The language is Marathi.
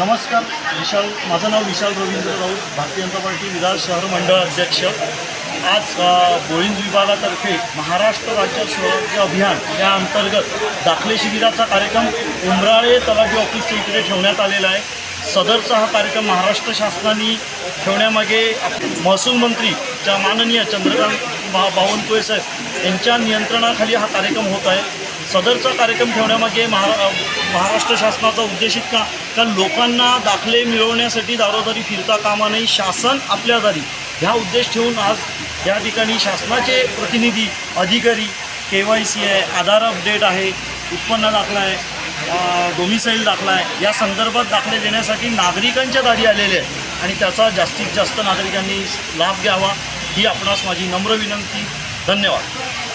नमस्कार विशाल माझं नाव विशाल रवींद्र राऊत भारतीय जनता पार्टी विधान शहर मंडळ अध्यक्ष. आज अ, विभागातर्फे महाराष्ट्र राज्य स्वराज्य अभियान या अंतर्गत दाखले शिबिराचा कार्यक्रम उमराळे तलाठी ऑफिसच्या इकडे ठेवण्यात आलेला आहे. सदरचा हा कार्यक्रम महाराष्ट्र शासनाने ठेवण्यामागे महसूल मंत्री ज्या माननीय चंद्रकांत बा बावनकुळे साहेब यांच्या नियंत्रणाखाली हा कार्यक्रम होत आहे. सदरचा कार्यक्रम ठेवण्यामागे महारा महाराष्ट्र शासनाचा उद्देश इतका का लोकांना दाखले मिळवण्यासाठी दारोदारी फिरता कामा नये शासन आपल्या दारी. ह्या उद्देश ठेवून आज या ठिकाणी शासनाचे प्रतिनिधी अधिकारी के वाय सी आहे आधार अपडेट आहे उत्पन्न दाखला आहे डोमिसाईल दाखला आहे या संदर्भात दाखले देण्यासाठी नागरिकांच्या दारी आलेले आहे आणि त्याचा जास्तीत जास्त नागरिकांनी लाभ घ्यावा ही आपणास माझी नम्र विनंती. धन्यवाद.